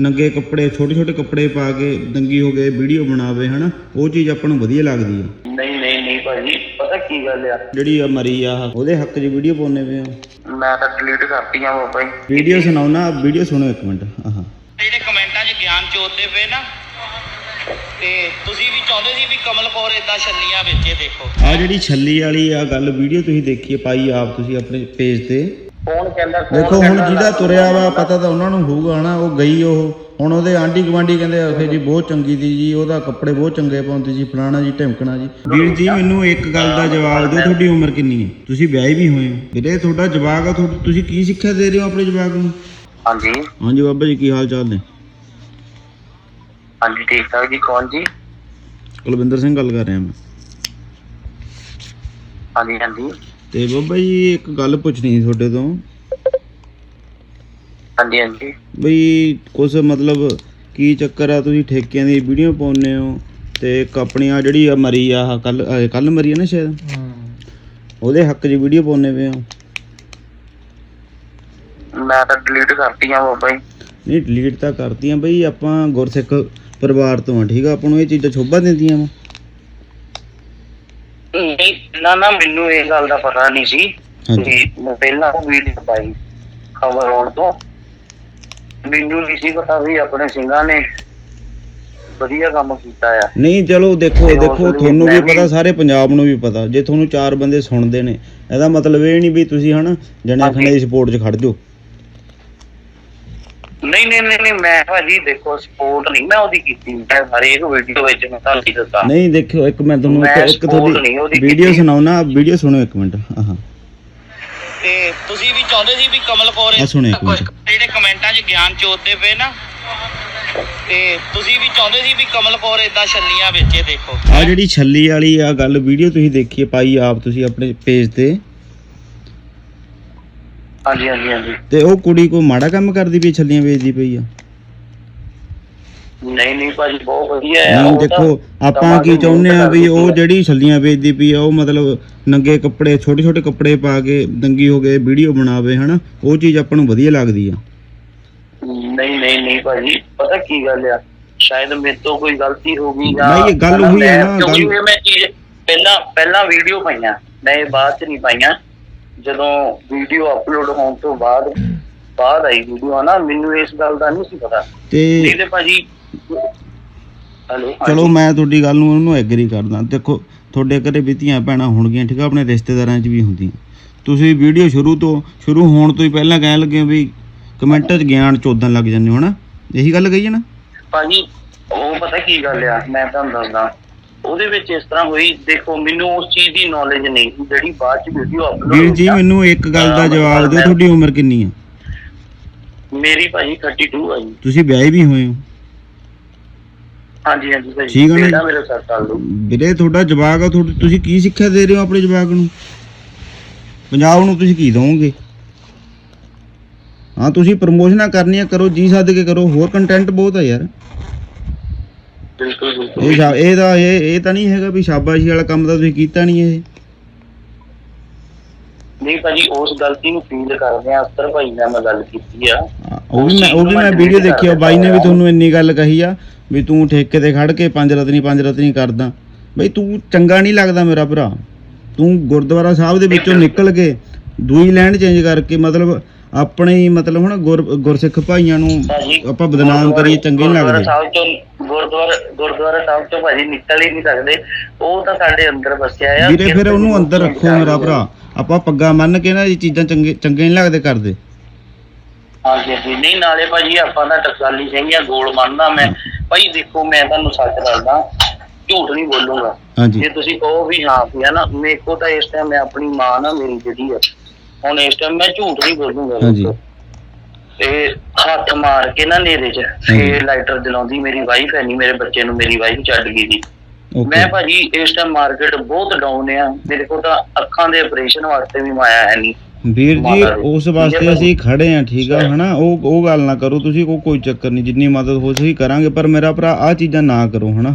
ਨੰਗੇ ਕੱਪੜੇ ਛੋਟੇ ਛੋਟੇ ਕੱਪੜੇ ਪਾ ਕੇ ਦੰਗੀ ਹੋ ਗਏ ਵੀਡੀਓ ਬਣਾਵੇ ਹਨਾ? ਉਹ ਚੀਜ਼ ਆਪਾਂ ਨੂੰ ਵਧੀਆ ਲੱਗਦੀ ਆ। ਨਹੀਂ ਨਹੀਂ ਨਹੀਂ ਭਾਜੀ ਪਤਾ ਕੀ ਗੱਲ ਆ? ਜਿਹੜੀ ਆ ਮਰੀ ਆ ਉਹਦੇ ਹੱਕ 'ਚ ਵੀਡੀਓ ਪਾਉਨੇ ਪਏ ਆ। ਮੈਂ ਤਾਂ ਡਿਲੀਟ ਕਰਤੀਆਂ ਬਾਬਾ ਜੀ ਵੀਡੀਓ ਸੁਣਾਓ ਨਾ ਵੀਡੀਓ ਸੁਣੋ ਇੱਕ ਮਿੰਟ। ਆਹਾਂ। ਜਿਹੜੇ ਕਮੈਂਟਾਂ 'ਚ ਗਿਆਨ ਚੋਦਦੇ ਪਏ ਨਾ। ਤੇ ਤੁਸੀਂ ਵੀ ਚਾਹੁੰਦੇ ਸੀ ਵੀ ਕਮਲ ਕੌਰ ਇਦਾਂ ਛੱਲੀਆਂ ਵਿੱਚ ਦੇਖੋ। ਆ ਜਿਹੜੀ ਛੱਲੀ ਵਾਲੀ ਆ ਗੱਲ ਵੀਡੀਓ ਤੁਸੀਂ ਦੇਖੀ ਪਾਈ ਆਪ ਤੁਸੀਂ ਆਪਣੇ ਪੇਜ ਤੇ। ਕੌਣ ਕਹਿੰਦਾ ਕੌਣ ਦੇਖੋ ਹੁਣ ਜਿਹਦਾ ਤੁਰਿਆ ਵਾ ਪਤਾ ਤਾਂ ਉਹਨਾਂ ਨੂੰ ਹੋਊਗਾ ਨਾ ਉਹ ਗਈ ਉਹ। ਹੁਣ ਉਹਦੇ ਆਂਢੀ ਗਵਾਂਢੀ ਕਹਿੰਦੇ ਆਖੇ ਜੀ ਬਹੁਤ ਚੰਗੀ ਦੀ ਜੀ ਉਹਦਾ ਕੱਪੜੇ ਬਹੁਤ ਚੰਗੇ ਪਾਉਂਦੀ ਜੀ ਫਲਾਣਾ ਜੀ ਢਿਮਕਣਾ ਜੀ। ਵੀਰ ਜੀ ਮੈਨੂੰ ਇੱਕ ਗੱਲ ਦਾ ਜਵਾਬ ਦਿਓ ਤੁਹਾਡੀ ਉਮਰ ਕਿੰਨੀ ਹੈ? ਤੁਸੀਂ ਵਿਆਹੇ ਵੀ ਹੋਏ ਹੋ। ਵੀਰੇ ਤੁਹਾਡਾ ਜਵਾਕ ਆ ਤੁਹਾਡਾ- ਤੁਸੀਂ ਕੀ ਸਿੱਖਿਆ ਦੇ ਰਹੇ ਹੋ ਆਪਣੇ ਜਵਾਕ ਨੂੰ? ਹਾਂਜੀ। ਹਾਂਜੀ ਬਾਬਾ ਜੀ ਕੀ ਹਾਲ ਚਾਲ ਨੇ? ਹਾਂਜੀ ਠੀਕ ਠਾਕ ਜੀ ਕੌਣ ਜੀ? ਕੁਲਵਿੰਦਰ ਸਿੰਘ ਗੱਲ ਕਰ ਰਿਹਾ ਮੈਂ। ਹਾਂਜੀ ਹਾਂਜੀ। ਤੇ ਬਾਬਾ ਜੀ ਇੱਕ ਗੱਲ ਪੁੱਛਣੀ ਸੀ ਤੁਹਾਡੇ ਤੋਂ। ਹਾਂਜੀ ਹਾਂਜੀ। ਬਈ ਕੁਛ ਮਤਲਬ ਕੀ ਚੱਕਰ ਆ ਤੁਸੀਂ ਠੇਕਿਆਂ ਦੀ ਵੀਡੀਓ ਪਾਉਂਦੇ ਹੋ ਤੇ ਇੱਕ ਆਪਣੀ ਆ ਜਿਹੜੀ ਆ ਮਰੀ ਆ ਕੱਲ ਕੱਲ ਮਰੀ ਆ ਨਾ ਸ਼ਾਇਦ? ਉਹਦੇ ਹੱਕ 'ਚ ਵੀਡੀਓ ਪਾਉਂਦੇ ਪਏ ਹੋ? ਮੈਂ ਤਾਂ ਡਿਲੀਟ ਕਰਤੀਆਂ ਬਾਬਾ ਜੀ। ਨਹੀਂ ਡਿਲੀਟ ਤਾਂ ਕਰਤੀਆਂ ਬਈ ਆਪਾਂ ਗੁਰਸਿੱਖ ਪਰਿਵਾਰ ਤੋਂ ਆ ਠੀਕ ਆ? ਆਪਾਂ ਨੂੰ ਇਹ ਚੀਜ਼ਾਂ ਸ਼ੋਭਾ ਦਿੰਦੀਆਂ ਵਾ। ਨਹੀਂ ਨਾ ਨਾ ਮੈਨੂੰ ਇਹ ਗੱਲ ਦਾ ਪਤਾ ਨਹੀਂ ਸੀ ਹਾਂਜੀ। ਤੇ ਮੈਂ ਪਹਿਲਾਂ ਉਹ ਵੀਡੀਓ ਪਾਈ ਖਬਰ ਆਉਣ ਤੋਂ। ਮੈਨੂੰ ਨਹੀਂ ਸੀ ਪਤਾ ਵੀ ਆਪਣੇ ਸਿੰਘਾਂ ਨੇ ਵਧੀਆ ਕੰਮ ਕੀਤਾ ਆ। ਨਹੀਂ ਚਲੋ ਦੇਖੋ ਤੇ ਉਸ ਦੇਖੋ ਤੁਹਾਨੂੰ ਵੀ ਮੈਂ ਵੀ- ਪਤਾ ਸਾਰੇ ਪੰਜਾਬ ਨੂੰ ਵੀ ਪਤਾ। ਜੇ ਤੁਹਾਨੂੰ ਚਾਰ ਬੰਦੇ ਸੁਣਦੇ ਨੇ ਇਹਦਾ ਮਤਲਬ ਇਹ ਨਹੀਂ ਵੀ ਤੁਸੀਂ ਹਨਾ ਜਣੇ ਹਾਂਜੀ। ਖਣੇ ਦੀ ਸਪੋਰਟ 'ਚ ਖੜ ਜਾਓ। ਨਹੀਂ ਨਹੀਂ ਨਹੀਂ ਮੈਂ ਭਾਜੀ ਦੇਖੋ ਸਪੋਰਟ ਨਹੀਂ ਮੈਂ ਉਹਦੀ ਕੀਤੀ ਮੈਂ ਹਰੇਕ ਵੀਡੀਓ ਵਿੱਚ ਮੈਂ ਤੁਹਾਨੂੰ ਕੀ ਦੱਸਾਂ ਨਹੀਂ ਦੇਖਿਓ ਇੱਕ ਮੈਂ ਤੁਹਾਨੂੰ ਮੈਂ ਇੱਕ- ਇੱਕ support ਨਹੀਂ ਤੁਹਾਡੀ ਉਹਦੀ ਵੀਡੀਓ ਕੀਤੀ। ਨਾ ਵੀਡੀਓ ਸੁਣੋ ਇੱਕ ਮਿੰਟ। ਆਹਾਂ। ਤੇ ਤੁਸੀਂ ਵੀ ਚਾਹੁੰਦੇ ਸੀ ਵੀ ਕਮਲ ਕੌਰ ਆ ਸੁਣੋ ਇੱਕ ਮਿੰਟ। ਜਿਹੜੇ ਕਮੈਂਟਾਂ 'ਚ ਗਿਆਨ ਚੋਦਦੇ ਪਏ ਨਾ ਤੇ ਤੁਸੀਂ ਵੀ ਚਾਹੁੰਦੇ ਸੀ ਵੀ ਕਮਲ ਕੌਰ ਇਦਾਂ ਛੱਲੀਆਂ ਵਿੱਚ ਇਹ ਦੇਖੋ। ਆ ਜਿਹੜੀ ਛੱਲੀ ਵਾਲੀ ਆ ਗੱਲ ਵੀਡੀਓ ਤੁਸੀਂ ਦੇਖੀ ਹੈ ਪਾਈ ਆਪ ਤੁਸੀਂ ਆਪਣੇ ਪੇਜ ਤੇ। ਹਾਂਜੀ ਹਾਂਜੀ ਹਾਂਜੀ। ਤੇ ਉਹ ਕੁੜੀ ਕੋ ਮਾੜਾ ਕੰਮ ਕਰਦੀ ਪਈ ਛੱਲੀਆਂ ਵੇਚਦੀ ਪਈ ਆ? ਨਹੀਂ ਨਹੀਂ ਭਾਜੀ ਬਹੁਤ ਵਧੀਆ ਆ। ਨਹੀਂ ਉਹ ਤਾਂ ਦੇਖੋ ਆਪਾਂ ਕੀ ਚਾਹੁੰਦੇ ਆ ਵੀ ਉਹ ਜਿਹੜੀ ਛੱਲੀਆਂ ਵੇਚਦੀ ਪਈ ਆ ਉਹ ਮਤਲਬ ਨੰਗੇ ਕੱਪੜੇ ਛੋਟੇ ਛੋਟੇ ਕੱਪੜੇ ਪਾ ਕੇ ਦੰਗੀ ਹੋ ਗਏ ਵੀਡੀਓ ਬਣਾਵੇ ਹਨਾ? ਉਹ ਚੀਜ਼ ਆਪਾਂ ਨੂੰ ਵਧੀਆ ਲੱਗਦੀ ਆ। ਨਹੀਂ ਨਹੀਂ ਨਹੀਂ ਭਾਜੀ ਪਤਾ ਕੀ ਗੱਲ ਆ? ਸ਼ਾਇਦ ਮੇਰੇ ਤੋਂ ਕੋਈ ਗਲਤੀ ਹੋ ਗਈ ਨਹੀਂ, ਇਹ ਗੱਲ ਉਹੀ ਆ ਨਾ, ਕਿਉਂਕਿ ਗੱਲ- ਇਹ ਮੈਂ ਚੀਜ਼ ਪਹਿਲਾਂ ਪਹਿਲਾਂ ਵੀਡੀਓ ਪਾਈਆਂ। ਮੈਂ ਇਹ ਬਾਅਦ ਚ ਨਹੀਂ ਪਾਈਆਂ। ਜਦੋਂ ਵੀਡੀਓ ਅਪਲੋਡ ਹੋਣ ਤੋਂ ਬਾਅਦ ਬਾਅਦ ਆਈ ਵੀਡੀਓ ਨਾ ਮੈਨੂੰ ਇਸ ਗੱਲ ਦਾ ਨਹੀਂ ਸੀ ਪਤਾ। ਤੇ ਨਹੀਂ ਤੇ ਭਾਜੀ ਹਲੋ ਚਲੋ ਮੈਂ ਤੁਹਾਡੀ ਗੱਲ ਨੂੰ ਉਹਨੂੰ ਐਗਰੀ ਕਰਦਾ। ਦੇਖੋ ਤੁਹਾਡੇ ਘਰੇ ਵੀ ਧੀਆਂ ਭੈਣਾਂ ਹੋਣਗੀਆਂ ਠੀਕ ਆ ਆਪਣੇ ਰਿਸ਼ਤੇਦਾਰਾਂ 'ਚ ਵੀ ਹੁੰਦੀਆਂ। ਤੁਸੀਂ ਵੀਡੀਓ ਸ਼ੁਰੂ ਤੋਂ ਸ਼ੁਰੂ ਹੋਣ ਤੋਂ ਹੀ ਪਹਿਲਾਂ ਕਹਿਣ ਲੱਗੇ ਵੀ ਕਮੈਂਟਾਂ 'ਚ ਗਿਆਨ ਚੋਦਣ ਲੱਗ ਜਾਂਦੇ ਹੋ ਹਨਾ? ਇਹੀ ਗੱਲ ਕਹੀ ਹੈ ਨਾ? ਭਾਜੀ ਉਹ ਪਤਾ ਕੀ ਗੱਲ ਆ ਮੈਂ ਤੁਹਾਨੂੰ ਦੱਸਦਾ। ਉਹਦੇ ਵਿੱਚ ਇਸ ਤਰ੍ਹਾਂ ਹੋਈ ਦੇਖੋ ਮੈਨੂੰ ਉਸ ਚੀਜ਼ ਦੀ ਨੌਲੇਜ ਨਹੀਂ ਜਿਹੜੀ ਬਾਅਦ ਚ ਵੀਡੀਓ ਅਪਲੋਡ ਵੀਰ ਜੀ ਮੈਨੂੰ ਇੱਕ ਗੱਲ ਦਾ ਜਵਾਬ ਦਿਓ ਤੁਹਾਡੀ ਉਮਰ ਕਿੰਨੀ ਆ? ਮੇਰੀ ਭਾਜੀ 32 ਆ ਜੀ। ਤੁਸੀਂ ਵਿਆਹੇ ਵੀ ਹੋਏ ਹੋ? ਹਾਂਜੀ ਹਾਂਜੀ ਭਾਜੀ ਠੀਕ ਆ ਨਾ ਜੀ? ਮੇਰੇ 7 ਸਾਲ ਦਾ। ਵੀਰੇ ਤੁਹਾਡਾ ਜਵਾਕ ਆ ਤੁਹਾਡੀ ਤੁਸੀਂ ਕੀ ਸਿੱਖਿਆ ਦੇ ਰਹੇ ਹੋ ਆਪਣੇ ਜਵਾਕ ਨੂੰ? ਪੰਜਾਬ ਨੂੰ ਤੁਸੀਂ ਕੀ ਦਵੋਗੇ? ਹਾਂ ਤੁਸੀਂ ਪ੍ਰਮੋਸ਼ਨਾਂ ਕਰਨੀਆਂ ਕਰੋ ਜੀ ਸੱਦ ਕੇ ਕਰੋ ਹੋਰ ਕੰਟੈਂਟ ਬਹੁਤ ਆ ਯਾਰ। ਬਿਲਕੁਲ ਇਹ ਸ਼ਾ- ਇਹ ਤਾਂ ਇਹ ਇਹ ਤਾਂ ਨਹੀਂ ਹੈਗਾ ਵੀ ਸ਼ਾਬਾਸ਼ੀ ਵਾਲਾ ਕੰਮ ਤਾਂ ਤੁਸੀਂ ਕੀਤਾ ਨਹੀਂ ਇਹ। ਨਹੀਂ ਭਾਜੀ ਉਸ ਗਲਤੀ ਨੂੰ ਫੀਲ ਕਰਦੇ ਆ ਅਸਰ ਭਾਈ ਨਾਲ ਮੈਂ ਗੱਲ ਕੀਤੀ ਆ। ਆ, ਉਹ ਵੀ ਮੈਂ ਉਹ ਵੀ ਮੈਂ ਵੀਡੀਓ ਦੇਖੀ ਆ ਬਾਈ ਨੇ ਵੀ ਤੁਹਾਨੂੰ ਇੰਨੀ ਗੱਲ ਕਹੀ ਆ ਵੀ ਤੂੰ ਠੇਕੇ ਤੇ ਖੜ ਕੇ ਪੰਜ ਰਤਨੀ ਪੰਜ ਰਤਨੀ ਕਰਦਾ। ਬਈ ਤੂੰ ਚੰਗਾ ਨਹੀਂ ਲੱਗਦਾ ਮੇਰਾ ਭਰਾ। ਤੂੰ ਗੁਰਦੁਆਰਾ ਸਾਹਿਬ ਦੇ ਵਿੱਚੋਂ ਨਿਕਲ ਕੇ ਦੂਈ ਲੈਂਡ ਚੇਂਜ ਕਰਕੇ ਮਤਲਬ ਆਪਣੇ ਹੀ ਮਤਲਬ ਹੁਣ ਗੁਰ ਗੁਰਸਿੱਖ ਭਾਈਆਂ ਨੂੰ ਭਾਜੀ ਆਪਾਂ ਬਦਨਾਮ ਕਰੀਏ ਚੰਗੇ ਨਹੀਂ ਗੁਰਦੁਆਰਾ ਲੱਗਦੇ। ਸਾਹਿਬ ਤੋਂ ਗੁਰਦੁਆਰਾ ਗੁਰਦੁਆਰਾ ਸਾਹਿਬ ਤੋਂ ਭਾਜੀ ਨਿਕਲ ਹੀ ਨਹੀਂ ਸਕਦੇ। ਉਹ ਤਾਂ ਸਾਡੇ ਅੰਦਰ ਵਸਿਆ ਆ। ਵੀਰੇ ਫਿਰ ਉਹਨੂੰ ਅੰਦਰ ਰੱਖੋ ਮੇਰਾ ਭਰਾ। ਆਪਾਂ ਪੱਗਾ ਮੰਨ ਕੇ ਨਾ ਇਹ ਚੀਜ਼ਾਂ ਚੰਗੇ ਚੰਗੇ ਨਹੀਂ ਲੱਗਦੇ ਕਰਦੇ। ਹਾਂਜੀ ਹਾਂਜੀ। ਨਹੀਂ ਨਾਲੇ ਭਾਜੀ ਆਪਾਂ ਤਾਂ ਟਕਸਾਲੀ ਸਿੰਘ ਆ ਗੋਲ ਮੰਨਦਾ ਮੈਂ। ਭਾਈ ਦੇਖੋ ਮੈਂ ਤੁਹਾਨੂੰ ਸੱਚ ਦੱਸਦਾ ਝੂਠ ਨਹੀਂ ਬੋਲੂੰਗਾ। ਹਾਂਜੀ। ਜੇ ਤੁਸੀਂ ਕਹੋ ਵੀ ਹਾਂ ਵੀ ਹੈ ਨਾ ਮੇਰੇ ਕੋ ਤਾਂ ਇਸ ਟਾਈਮ ਮੈਂ ਆਪਣੀ ਮਾਂ ਨਾ ਮੇਰੀ ਜਿਹੜੀ ਆ। ਹੁਣ ਇਸ ਟਾਈਮ ਮੈਂ ਝੂਠ ਨਹੀਂ ਬੋਲੂੰਗਾ ਹਾਂਜੀ। ਤੇ ਹੱਥ ਮਾਰ ਕੇ ਨਾ ਨੇਰੇ 'ਚ ਫੇਰ ਲਾਈਟਰ ਜਲਾਉਂਦੀ ਮੇਰੀ ਵਾਈਫ ਹੈ ਨਹੀਂ ਮੇਰੇ ਬੱਚੇ ਨੂੰ ਮੇਰੀ ਵਾਈਫ ਛੱਡ ਗਈ ਸੀ। ਮੈਂ ਭਾਜੀ ਇਸ ਟਾਈਮ ਮਾਰਕੀਟ ਬਹੁਤ ਡਾਊਨ ਆ ਮੇਰੇ ਕੋਲ ਤਾਂ ਅੱਖਾਂ ਦੇ ਆਪਰੇਸ਼ਨ ਵਾਸਤੇ ਵੀ ਮਾਇਆ ਹੈ ਨਹੀਂ ਵੀਰ ਜੀ। ਉਸ ਵਾਸਤੇ ਅਸੀਂ ਖੜੇ ਆ ਠੀਕ ਆ ਹਨਾ? ਉਹ ਉਹ ਗੱਲ ਨਾ ਕਰੋ ਤੁਸੀਂ ਉਹ ਕੋਈ ਚੱਕਰ ਨਹੀਂ ਜਿੰਨੀ ਮਦਦ ਹੋ ਸਕੀ ਕਰਾਂਗੇ ਪਰ ਮੇਰਾ ਭਰਾ ਆ ਚੀਜ਼ਾਂ ਨਾ ਕਰੋ ਹਨਾ?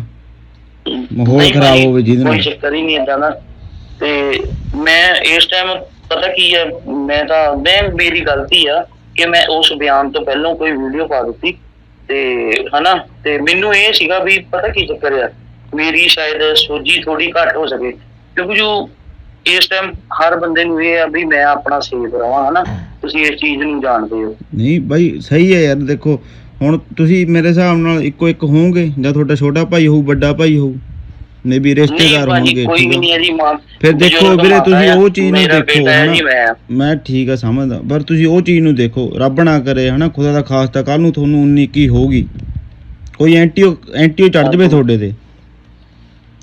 ਮਾਹੌਲ ਖਰਾਬ ਹੋਵੇ ਜਿਹਦੇ ਨਾਲ। ਕੋਈ ਚੱਕਰ ਹੀ ਨਹੀਂ ਏਦਾਂ ਦਾ। ਤੇ ਮੈਂ ਇਸ ਟਾਈਮ ਪਤਾ ਕੀ ਹੈ, ਮੈਂ ਤਾਂ, ਮੈਂ, ਮੇਰੀ ਗਲਤੀ ਆ ਕਿ ਮੈਂ ਉਸ ਬਿਆਨ ਤੋਂ ਪਹਿਲਾਂ ਕੋਈ ਵੀਡੀਓ ਪਾ ਦਿੱਤੀ ਤੇ ਹਨਾ, ਤੇ ਮੈਨੂੰ ਇਹ ਸੀਗਾ ਵੀ ਪਤਾ ਕੀ ਚੱਕਰ ਆ, ਮੇਰੀ ਸ਼ਾਇਦ ਸੋਝੀ ਥੋੜੀ ਘੱਟ ਹੋ ਸਕੇ, ਕਿਉਂਕਿ ਜੋ ਇਸ ਟਾਈਮ ਹਰ ਬੰਦੇ ਨੂੰ ਇਹ ਆ ਵੀ ਮੈਂ ਆਪਣਾ ਸੇਫ ਰਵਾਂ, ਹਨਾ, ਤੁਸੀਂ ਇਸ ਚੀਜ਼ ਨੂੰ ਜਾਣਦੇ ਹੋ। ਨਹੀਂ ਬਾਈ, ਸਹੀ ਹੈ ਯਾਰ, ਦੇਖੋ, ਹੁਣ ਤੁਸੀਂ ਮੇਰੇ ਹਿਸਾਬ ਨਾਲ ਇੱਕੋ ਇੱਕ ਹੋਵੋਗੇ, ਜਾਂ ਤੁਹਾਡਾ ਛੋਟਾ ਭਾਈ ਹੋਊ, ਵੱਡਾ ਭਾਈ ਹੋਊ। ਨੇ ਵੀ ਰਿਸ਼ਤੇਦਾਰ ਹੋਣਗੇ ਕੋਈ ਵੀ? ਨਹੀਂ ਹੈ ਜੀ ਮਾਂ ਫਿਰ ਦੇਖੋ ਵੀਰੇ ਤੁਸੀਂ ਉਹ ਚੀਜ਼ ਨੂੰ ਦੇਖੋ। ਮੈਂ। ਠੀਕ ਆ ਸਮਝਦਾ। ਪਰ ਤੁਸੀਂ ਉਹ ਚੀਜ਼ ਨੂੰ ਦੇਖੋ ਰੱਬ ਨਾ ਕਰੇ ਹਨਾ? ਖੁਦਾ ਦਾ ਖਾਸਤਾ ਕੱਲ ਨੂੰ ਤੁਹਾਨੂੰ ਉਨੀ ਕੀ ਹੋਗੀ ਕੋਈ ਐਂਟੀਓ ਐਂਟੀਓ ਚੜ ਜਵੇ ਤੁਹਾਡੇ ਤੇ।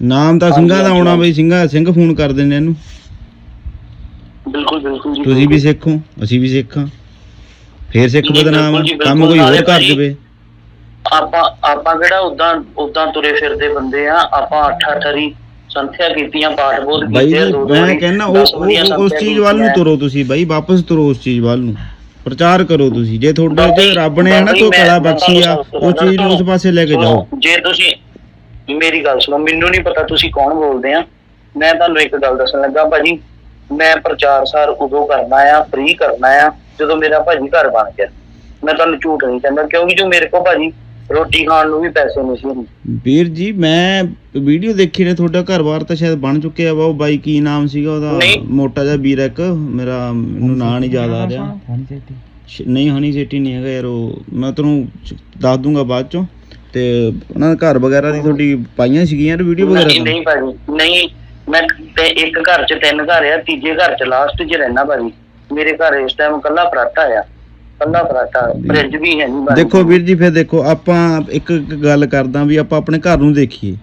ਨਾਮ ਤਾਂ ਸਿੰਘਾਂ ਦਾ ਆਉਣਾ। ਬਈ ਸਿੰਘਾਂ ਸਿੰਘ ਫੋਨ ਕਰ ਦਿੰਦੇ ਇਹਨੂੰ। ਬਿਲਕੁਲ ਬਿਲਕੁਲ ਜੀ ਤੁਸੀਂ ਵੀ ਸਿੱਖੋ ਅਸੀਂ ਵੀ ਸਿੱਖਾਂ ਫੇਰ ਸਿੱਖ ਬਦਨਾਮ ਕੰਮ। ਕੋਈ ਹੋਰ ਕਰ ਜਵੇ। ਆਪਾਂ ਆਪਾਂ ਕਿਹੜਾ ਉਦਾਂ ਉਦਾਂ ਤੁਰੇ ਫਿਰਦੇ ਬੰਦੇ ਆ ਆਪਾਂ ਅੱਠ ਅੱਠ ਹਰੀ ਸੰਥਿਆ ਕੀਤੀਆਂ ਪਾਠ ਬੋਧ ਕੀਤੇ ਮੈਂ ਕਹਿੰਦਾ ਉਹ ਉਸ ਚੀਜ਼ ਵੱਲ ਨੂੰ। ਤੁਰੋ ਤੁਸੀਂ ਬਾਈ ਵਾਪਸ ਤੁਰੋ ਉਸ ਚੀਜ਼ ਵੱਲ ਨੂੰ। ਪ੍ਰਚਾਰ ਕਰੋ ਤੁਸੀਂ। ਜੇ ਤੁਹਾਡੇ ਤੇ ਰੱਬ ਨੇ ਹੈ ਨਾ ਬਾਬਾ ਜੀ, ਕੋਈ ਕਲਾ ਬਖਸ਼ੀ ਆ ਉਹ ਚੀਜ਼ ਨੂੰ ਉਸ ਪਾਸੇ ਲੈ ਕੇ ਜਾਓ। ਜੇ ਤੁਸੀਂ ਮੇਰੀ ਗੱਲ ਸੁਣੋ ਮੈਨੂੰ ਨਹੀਂ ਪਤਾ ਤੁਸੀਂ ਕੌਣ ਬੋਲਦੇ ਆ। ਮੈਂ ਤੁਹਾਨੂੰ ਇੱਕ ਗੱਲ ਦੱਸਣ ਲੱਗਾ ਭਾਜੀ ਮੈਂ ਪ੍ਰਚਾਰ ਸਾਰ ਉਦੋਂ ਕਰਨਾ ਆ ਫ੍ਰੀ ਕਰਨਾ ਆ ਜਦੋਂ ਮੇਰਾ ਭਾਜੀ ਘਰ ਬਣ ਗਿਆ। ਮੈਂ ਤੁਹਾਨੂੰ ਝੂਠ ਨਹੀਂ ਕਹਿੰਦਾ ਕਿਉਂਕਿ ਜੋ ਮੇਰੇ ਕੋਲ ਭਾਜੀ ਰੋਟੀ ਖਾਣ ਨੂੰ ਵੀ ਪੈਸੇ ਨਹੀਂ ਸੀ ਹੁੰਦੇ। ਵੀਰ ਜੀ ਮੈਂ ਵੀਡੀਓ ਦੇਖੀ ਨੇ ਤੁਹਾਡਾ ਘਰ-ਬਾਰ ਤਾਂ ਸ਼ਾਇਦ ਬਣ ਚੁੱਕਿਆ ਵਾ ਉਹ ਬਾਈ ਕੀ ਨਾਮ ਸੀਗਾ ਉਹਦਾ? ਨਹੀਂ। ਮੋਟਾ ਜਿਹਾ ਵੀਰ ਇੱਕ ਮੇਰਾ ਮੈਨੂੰ ਨਾਂ ਨਹੀਂ ਯਾਦ ਆ ਰਿਹਾ। ਸ਼- ਨਹੀਂ ਹਨੀ ਸੇਟੀ ਨਹੀਂ ਹੈਗਾ ਯਾਰ ਉਹ ਮੈਂ ਤੁਹਾਨੂੰ ਚ- ਦੱਸ ਦੂੰਗਾ ਬਾਅਦ ਚੋਂ। ਤੇ ਉਹਨਾਂ ਦਾ ਘਰ ਵਗੈਰਾ ਦੀ ਤੁਹਾਡੀ ਪਾਈਆਂ ਸੀਗੀਆਂ ਯਾਰ ਵੀਡੀਓ ਵਗੈਰਾ ਨਹੀਂ? ਨਹੀਂ ਭਾਜੀ ਨਹੀਂ। ਮੈਂ ਤੇ ਇੱਕ ਘਰ 'ਚ ਤਿੰਨ ਘਰ ਆ ਤੀਜੇ ਘਰ 'ਚ ਲਾਸਟ 'ਚ ਰਹਿਣਾ ਭਾਜੀ। ਮੇਰੇ ਘਰ ਇਸ ਟਾਈਮ ਕੱਲਾ ਫਰਾਟਾ ਆ। ਕੱਲਾ ਫਰਾਟਾ ਫ੍ਰਿਜ ਵੀ ਹੈ ਨਹੀਂ ਭਾਜੀ ਦੇਖੋ ਵੀਰ ਜੀ ਫਿਰ ਦੇਖੋ ਆਪਾਂ ਇੱਕ ਇੱਕ ਗੱਲ ਕਰਦਾ ਵੀ ਆਪਾਂ ਆਪਣੇ ਘਰ ਨੂੰ ਦੇਖੀਏ।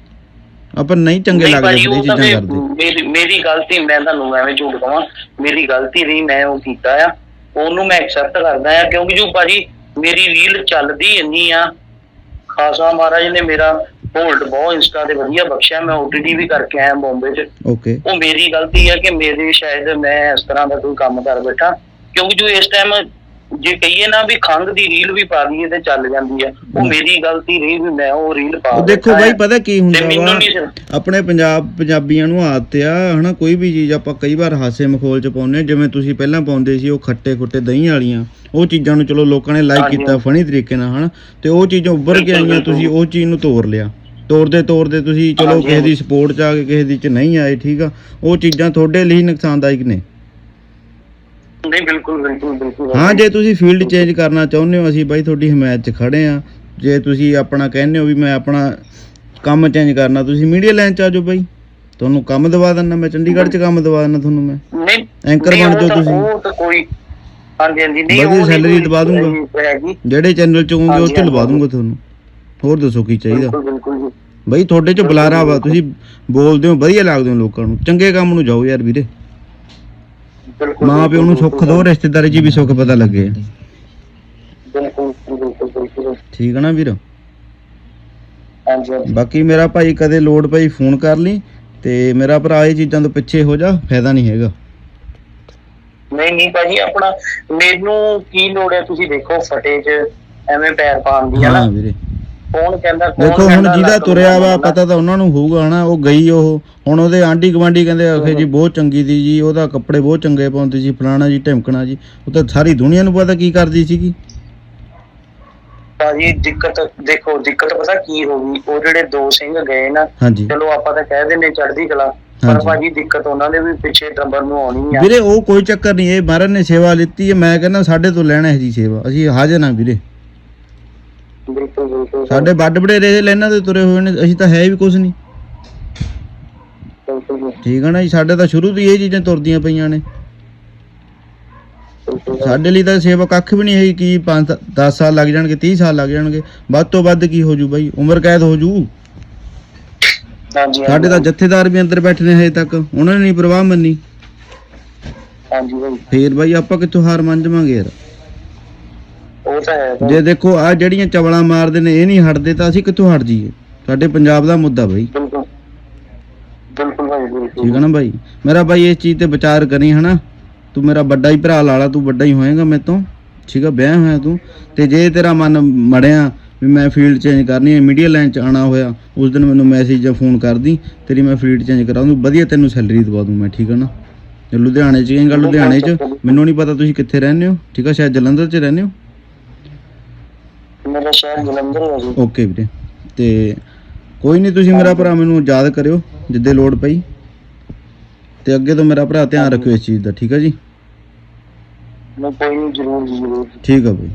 ਆਪਾਂ ਨਹੀਂ ਚੰਗੇ ਨਹੀਂ ਲੱਗਦੇ ਭਾਜੀ, ਜਿਹੜੇ ਉਹ ਤਾਂ ਚੀਜ਼ਾਂ ਫਿਰ ਕਰਦੇ। ਮੇਰੀ ਮੇਰੀ ਗਲਤੀ ਮੈਂ ਤੁਹਾਨੂੰ ਐਵੇਂ ਝੂਠ ਕਹਾਂ ਮੇਰੀ ਗਲਤੀ ਨਹੀਂ ਮੈਂ ਉਹ ਕੀਤਾ ਆ। ਉਹਨੂੰ ਮੈਂ ਐਕਸੈਪਟ ਕਰਦਾ ਆ ਕਿਉਂਕਿ ਜੋ ਭਾਜੀ ਮੇਰੀ ਰੀਲ ਚੱਲਦੀ ਇੰਨੀ ਆ। ਖਾਸਾ ਮਹਾਰਾਜ ਨੇ ਮੇਰਾ ਹੋਲਡ ਬਹੁਤ ਇੰਸਟਾ ਤੇ ਵਧੀਆ ਬਖਸ਼ਿਆ ਮੈਂ ਓਟੀਟੀ ਵੀ ਕਰਕੇ ਆਇਆ ਬੰਬੇ 'ਚ। ਓਕੇ ਉਹ ਮੇਰੀ ਗਲਤੀ ਹੈ ਕਿ ਮੇਰੇ ਸ਼ਾਇਦ ਮੈਂ ਇਸ ਤਰ੍ਹਾਂ ਦਾ ਕੋਈ ਕੰਮ ਕਰ ਬੈਠਾ ਕਿਉਂਕਿ ਜੋ ਇਸ ਟਾਈਮ ਜੇ ਕਹੀਏ ਨਾ ਵੀ ਖੰਗ ਦੀ ਰੀਲ ਵੀ ਪਾ ਦਈਏ ਤੇ ਚੱਲ ਜਾਂਦੀ ਹੈ ਉਹ ਮੇਰੀ ਗਲਤੀ ਨਹੀਂ ਵੀ ਮੈਂ ਉਹ ਰੀਲ ਪਾ ਦੇਖੋ ਬਾਈ ਆ। ਪਤਾ ਕੀ ਹੁੰਦਾ ਵਾ? ਆਪਣੇ ਪੰਜਾਬ ਪੰਜਾਬੀਆਂ ਨੂੰ ਆਦਤ ਆ ਹਨਾ ਕੋਈ ਵੀ ਚੀਜ਼ ਆਪਾਂ ਕਈ ਵਾਰ ਹਾਸੇ ਮਖੌਲ ਚ ਪਾਉਂਦੇ ਜਿਵੇਂ ਤੁਸੀਂ ਪਹਿਲਾਂ ਪਾਉਂਦੇ ਸੀ ਉਹ ਖੱਟੇ ਖੁੱਟੇ ਦਹੀਂ ਵਾਲੀਆਂ। ਉਹ ਚੀਜ਼ਾਂ ਨੂੰ ਚਲੋ ਲੋਕਾਂ ਨੇ ਲਾਈਕ। ਕੀਤਾ ਫਨੀ ਤਰੀਕੇ ਨਾਲ ਹਨਾ। ਤੇ ਉਹ ਚੀਜ਼ਾਂ ਉੱਭਰ ਕੇ ਆਈਆਂ ਤੁਸੀਂ ਉਹ ਚੀਜ਼ ਨੂੰ ਤੋੜ ਲਿਆ। ਤੋੜਦੇ ਤੋੜਦੇ ਤੁਸੀਂ ਚਲੋ ਕਿਸੇ ਦੀ ਸਪੋਰਟ ਚ ਆ ਕੇ ਕਿਸੇ ਦੀ ਚ ਨਹੀਂ ਆਏ ਠੀਕ ਆ। ਉਹ ਚੀਜ਼ਾਂ ਤੁਹਾਡੇ ਲਈ ਨੁਕਸਾਨਦਾਇਕ ਨੇ। ਨਹੀਂ ਬਿਲਕੁਲ ਬਿਲਕੁਲ ਬਿਲਕੁਲ। ਹਾਂ ਜੇ ਤੁਸੀਂ ਫੀਲਡ ਚੇਂਜ ਕਰਨਾ ਚਾਹੁੰਦੇ ਹੋ ਅਸੀਂ ਬਾਈ ਤੁਹਾਡੀ ਹਮਾਇਤ 'ਚ ਖੜੇ ਆ। ਜੇ ਤੁਸੀਂ ਆਪਣਾ ਕਹਿੰਦੇ ਹੋ ਵੀ ਮੈਂ ਆਪਣਾ ਕੰਮ ਚੇਂਜ ਕਰਨਾ ਤੁਸੀਂ ਮੀਡੀਆ ਲਾਈਨ 'ਚ ਆ ਜਾਓ ਬਾਈ। ਤੁਹਾਨੂੰ ਕੰਮ ਦਵਾ ਦਿੰਦਾ ਮੈਂ ਚੰਡੀਗੜ੍ਹ 'ਚ ਕੰਮ ਦਵਾ ਦਿੰਦਾ ਤੁਹਾਨੂੰ ਮੈਂ। ਨਹੀਂ ਐਂਕਰ ਬਣ ਜਾਓ ਤੁਸੀਂ। ਉਹ ਤਾਂ ਕੋਈ ਹਾਂਜੀ ਹਾਂਜੀ ਨਹੀਂ ਉਹ ਕੋਈ ਦਵਾ ਦੂੰਗਾ। ਜਿਹੜੇ ਚੈਨਲ 'ਚ ਹੋਵੋਗੇ ਉਹ 'ਚ ਲਵਾ। ਦੂੰਗਾ ਤੁਹਾਨੂੰ। ਹੋਰ ਦੱਸੋ ਕੀ ਚਾਹੀਦਾ? ਬਿਲਕੁਲ ਬਿਲਕੁਲ ਜੀ। ਬਾਈ ਤੁਹਾਡੇ 'ਚ ਬੁਲਾਰਾ ਵਾ ਤੁਸੀਂ ਬੋਲਦੇ ਹੋ ਵਧੀਆ ਲੱਗਦੇ ਹੋ ਲੋਕਾਂ ਨੂੰ। ਚੰਗੇ ਕੰਮ ਨੂੰ ਜਾਓ ਯਾਰ ਵੀਰੇ। ਮਾਂ ਪਿਓ ਨੂੰ ਸੁੱਖ ਦੋ ਰਿਸ਼ਤੇਦਾਰੀ 'ਚ ਵੀ ਸੁੱਖ ਪਤਾ ਲੱਗੇ। ਬਿਲਕੁਲ ਬਿਲਕੁਲ ਬਿਲਕੁਲ। ਠੀਕ ਹੈ ਨਾ ਵੀਰ? ਹਾਂਜੀ। ਬਾਕੀ ਮੇਰਾ ਭਾਈ ਕਦੇ ਲੋੜ ਪਈ ਫੋਨ ਕਰ ਲਈ ਤੇ ਮੇਰਾ ਭਰਾ ਇਹ ਚੀਜ਼ਾਂ ਤੋਂ ਪਿੱਛੇ ਹੋ ਜਾ ਫਾਇਦਾ ਨਹੀਂ ਹੈਗਾ। ਨਹੀਂ ਨਹੀਂ ਭਾਜੀ ਆਪਣਾ ਮੈਨੂੰ ਕੀ ਲੋੜ ਹੈ ਤੁਸੀਂ ਦੇਖੋ ਫਟੇ 'ਚ ਐਵੇਂ ਪੈਰ ਪਾਉਣ ਦੀ ਹੈ ਨਾ? ਵੀਰੇ। ਕੌਣ ਕਹਿੰਦਾ ਕੌਣ ਦੇਖੋ ਹੁਣ ਕਹਿੰਦਾ ਜਿਹਦਾ ਲੱਤ ਤੁਰਿਆ ਵਾ ਪਤਾ ਤਾਂ ਉਹਨਾਂ ਨੂੰ ਹੋਊਗਾ ਹਨਾ ਉਹ ਗਈ ਉਹ। ਹੁਣ ਉਹਦੇ ਆਂਢੀ ਗਵਾਂਢੀ ਕਹਿੰਦੇ ਆਖੇ ਜੀ ਬਹੁਤ ਚੰਗੀ ਦੀ ਜੀ ਉਹਦਾ ਕੱਪੜੇ ਬਹੁਤ ਚੰਗੇ ਪਾਉਂਦੀ ਸੀ ਫਲਾਣਾ ਜੀ ਢਿਮਕਣਾ ਜੀ। ਉਹ ਤਾਂ ਸਾਰੀ ਦੁਨੀਆ ਨੂੰ ਪਤਾ ਕੀ ਕਰਦੀ ਸੀਗੀ। ਭਾਜੀ ਦਿੱਕਤ ਦੇਖੋ ਦਿੱਕਤ ਪਤਾ ਕੀ ਹੋ ਗਈ? ਉਹ ਜਿਹੜੇ ਦੋ ਸਿੰਘ ਗਏ ਨਾ ਹਾਂਜੀ। ਚਲੋ ਆਪਾਂ ਤਾਂ ਕਹਿ ਦਿੰਦੇ ਚੜ੍ਹਦੀ ਕਲਾ ਪਰ ਹਾਂਜੀ। ਭਾਜੀ ਦਿੱਕਤ ਉਹਨਾਂ ਦੇ ਵੀ ਪਿੱਛੇ ਟੱਬਰ ਨੂੰ ਆਉਣੀ ਆ। ਵੀਰੇ ਉਹ ਕੋਈ ਚੱਕਰ ਨਹੀਂ ਇਹ ਮਹਾਰਾਜ ਨੇ ਸੇਵਾ ਲਿੱਤੀ ਹੈ ਮੈਂ ਕਹਿੰਦਾ ਸਾਡੇ ਤੋਂ ਲੈਣਾ ਹੈ ਜੀ ਸੇਵਾ ਅਸੀਂ ਹਾਜ਼ਰ ਹਾਂ ਵੀਰੇ। ਬਿਲਕੁਲ ਬਿਲਕੁਲ ਸਾਡੇ ਵੱਡ ਵਡੇਰੇ ਲੈਣਾ ਤੇ ਤੁਰੇ ਹੋਏ ਨੇ ਅਸੀਂ ਤਾਂ ਹੈ ਵੀ ਕੁਝ ਨਹੀਂ। ਠੀਕ ਹੈ ਨਾ ਜੀ ਸਾਡੇ ਤਾਂ ਸ਼ੁਰੂ ਤੋਂ ਹੀ ਇਹ ਚੀਜ਼ਾਂ ਤੁਰਦੀਆਂ ਪਈਆਂ ਨੇ। ਸਾਡੇ ਲਈ ਤਾਂ ਸੇਵਾ ਕੱਖ ਵੀ ਨਹੀਂ ਹੈ ਕੀ 5 10 ਸਾਲ ਲੱਗ ਜਾਣਗੇ 30 ਸਾਲ ਲੱਗ ਜਾਣਗੇ ਵੱਧ ਤੋਂ ਵੱਧ ਕੀ ਹੋ ਜੂ ਬਾਈ? ਉਮਰ ਕੈਦ ਹੋ ਜੂ। ਸਾਡੇ ਤਾਂ ਜਥੇਦਾਰ ਵੀ ਅੰਦਰ ਬੈਠੇ ਨੇ ਹਜੇ ਤੱਕ ਉਹਨਾਂ ਨੇ ਨਹੀਂ ਪ੍ਰਵਾਹ ਮੰਨੀ। ਹਾਂਜੀ ਭਾਈ ਫੇਰ ਬਾਈ ਆਪਾਂ ਕਿੱਥੋਂ ਹਾਰ ਮੰਨ ਜਾਵਾਂਗੇ ਯਾਰ? ਉਹ ਤਾਂ ਹੈ ਭਾਈ। ਜੇ ਦੇਖੋ ਆ ਜਿਹੜੀਆਂ ਚਵਲਾਂ ਮਾਰਦੇ ਨੇ ਇਹ ਨਹੀਂ ਹਟਦੇ ਤਾਂ ਅਸੀਂ ਕਿੱਥੋਂ ਹਟ ਜਾਈਏ? ਸਾਡੇ ਪੰਜਾਬ ਦਾ ਮੁੱਦਾ ਬਾਈ। ਬਿਲਕੁਲ। ਬਿਲਕੁਲ ਭਾਈ ਠੀਕ ਹੈ ਨਾ ਬਾਈ ਮੇਰਾ ਬਾਈ ਇਸ ਚੀਜ਼ ਤੇ ਵਿਚਾਰ ਕਰੀ ਹਨਾ? ਤੂੰ ਮੇਰਾ ਵੱਡਾ ਹੀ ਭਰਾ ਲਾਲਾ ਤੂੰ ਵੱਡਾ ਹੀ ਹੋਏਗਾ ਮੇਰੇ ਤੋਂ। ਠੀਕ ਆ ਵਿਆਹ ਹੋਇਆ ਤੂੰ। ਤੇ ਜੇ ਤੇਰਾ ਮਨ ਮੜਿਆ ਵੀ ਮੈਂ ਫੀਲਡ ਚੇਂਜ ਕਰਨੀ ਹੈ ਮੀਡੀਆ ਲਾਈਨ ਚ ਆਣਾ ਹੋਇਆ ਉਸ ਦਿਨ ਮੈਨੂੰ ਮੈਸੇਜ ਜਾਂ ਫੋਨ ਕਰਦੀ ਤੇਰੀ ਮੈਂ ਫੀਲਡ ਚੇਂਜ ਕਰਾ ਦੂੰ ਵਧੀਆ ਤੈਨੂੰ ਸੈਲਰੀ ਦਵਾ ਦੂੰ ਮੈਂ ਠੀਕ ਹੈ ਨਾ? ਲੁਧਿਆਣੇ ਚ ਕਹੇਂਗਾ ਲੁਧਿਆਣੇ ਚ ਮੈਨੂੰ ਨਹੀਂ ਪਤਾ ਤੁਸੀਂ ਕਿੱਥੇ ਰਹਿੰਦੇ ਹੋ ਠੀਕ ਆ? ਸ਼ਾਇਦ ਜਲੰਧਰ ਚ ਰਹਿੰਦੇ ਹੋ? ਮੇਰਾ ਸ਼ਹਿਰ ਜਲੰਧਰ ਹੈ ਜੀ। ਓਕੇ ਵੀਰੇ। ਤੇ ਕੋਈ ਨਹੀਂ ਤੁਸੀਂ ਮੇਰਾ ਭਰਾ ਮੈਨੂੰ ਯਾਦ ਕਰਿਓ ਜਿੱਦੇ ਲੋੜ ਪਈ। ਤੇ ਅੱਗੇ ਤੋਂ ਮੇਰਾ ਭਰਾ ਧਿਆਨ ਰੱਖਿਓ ਇਸ ਚੀਜ਼ ਦਾ ਠੀਕ ਹੈ ਜੀ? ਮੈਂ ਕੋਈ ਨਹੀਂ ਜ਼ਰੂਰ ਜੀ, ਜ਼ਰੂਰ। ਠੀਕ ਆ ਬਈ।